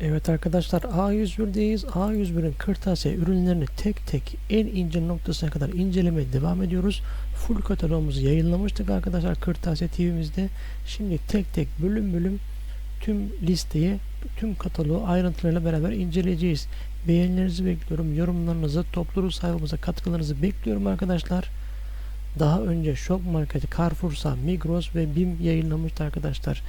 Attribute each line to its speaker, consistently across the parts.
Speaker 1: Evet arkadaşlar A101'deyiz. A101'in kırtasiye ürünlerini tek tek en ince noktasına kadar incelemeye devam ediyoruz. Full katalogumuzu yayınlamıştık arkadaşlar Kırtasiye TV'mizde. Şimdi tek tek bölüm bölüm tüm listeyi, tüm kataloğu ayrıntılarıyla beraber inceleyeceğiz. Beğenilerinizi bekliyorum. Yorumlarınızı, topluluk sayfamıza katkılarınızı bekliyorum arkadaşlar. Daha önce Şok Market, Carrefour'sa, Migros ve BİM yayınlamıştı arkadaşlar.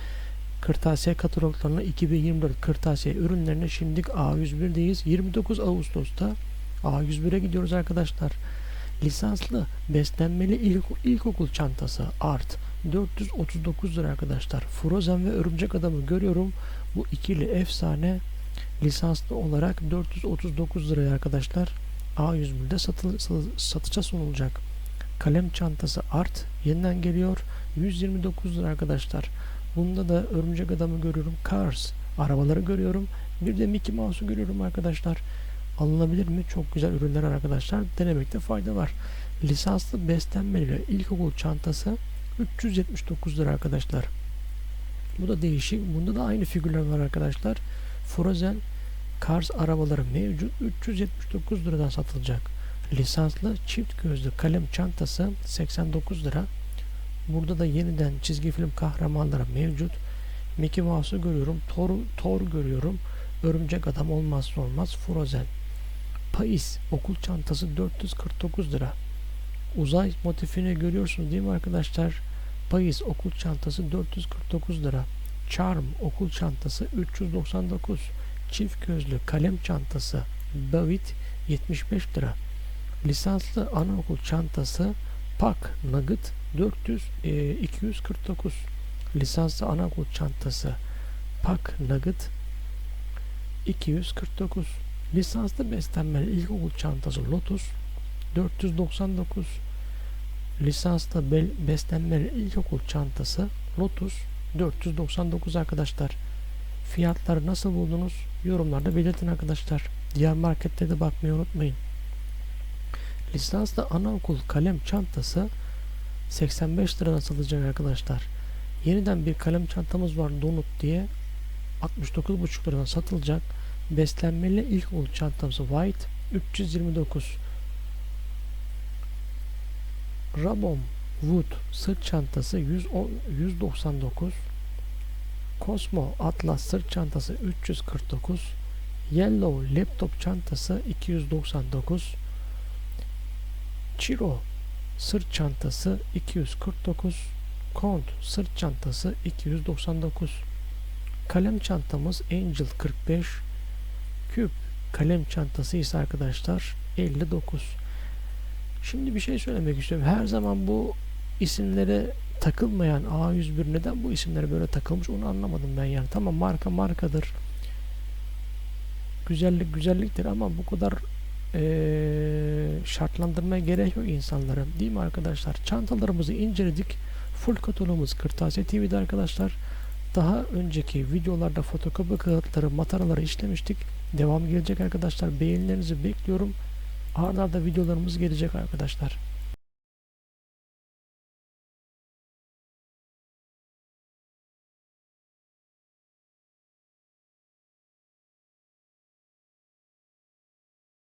Speaker 1: Kırtasiye kataloglarına 2024 kırtasiye ürünlerine şimdilik A101'deyiz. 29 Ağustos'ta A101'e gidiyoruz arkadaşlar. Lisanslı beslenmeli ilk, ilkokul çantası Art 439 lira arkadaşlar. Frozen ve Örümcek Adamı görüyorum. Bu ikili efsane lisanslı olarak 439 liraya arkadaşlar. A101'de satıl, satışa sunulacak. Kalem çantası Art yeniden geliyor. 129 lira arkadaşlar. Bunda da örümcek adamı görüyorum. Cars. Arabaları görüyorum. Bir de Mickey Mouse'u görüyorum arkadaşlar. Alınabilir mi? Çok güzel ürünler arkadaşlar. Denemekte fayda var. Lisanslı beslenmeli ilkokul çantası 379 lira arkadaşlar. Bu da değişik. Bunda da aynı figürler var arkadaşlar. Frozen Cars arabaları mevcut. 379 liradan satılacak. Lisanslı çift gözlü kalem çantası 89 lira. Burada da yeniden çizgi film kahramanları mevcut. Mickey Mouse'u görüyorum. Thor, Thor görüyorum. Örümcek Adam olmazsa olmaz. Frozen. Pais okul çantası 449 lira. Uzay motifini görüyorsunuz değil mi arkadaşlar? Pais okul çantası 449 lira. Charm okul çantası 399. Çift gözlü kalem çantası Bavit 75 lira. Lisanslı anaokul çantası Pak Nugget 400 e, 249 lisanslı anaokul çantası Pak Nugget 249 lisanslı beslenmeli ilkokul çantası Lotus 499 lisanslı be beslenmeli ilkokul çantası Lotus 499 arkadaşlar. Fiyatları nasıl buldunuz? Yorumlarda belirtin arkadaşlar. Diğer marketlerde de bakmayı unutmayın lisanslı anaokul kalem çantası 85 liradan satılacak arkadaşlar. Yeniden bir kalem çantamız var Donut diye 69,5 liradan satılacak. Beslenmeli ilkokul çantamız White 329. Rabom Wood sırt çantası 110, 199. Cosmo Atlas sırt çantası 349. Yellow laptop çantası 299. Chiro sırt çantası 249 Kont sırt çantası 299 kalem çantamız Angel 45 küp kalem çantası ise arkadaşlar 59 şimdi bir şey söylemek istiyorum. Her zaman bu isimlere takılmayan A101 neden bu isimlere böyle takılmış onu anlamadım ben yani. Tamam marka markadır. Güzellik güzelliktir ama bu kadar ee, şartlandırmaya gerek yok insanlara. Değil mi arkadaşlar? Çantalarımızı inceledik. Full kataloğumuz Kırtasiye TV'de arkadaşlar. Daha önceki videolarda fotokopi kağıtları mataraları işlemiştik. Devam gelecek arkadaşlar. Beğenilerinizi bekliyorum. Ardarda videolarımız gelecek arkadaşlar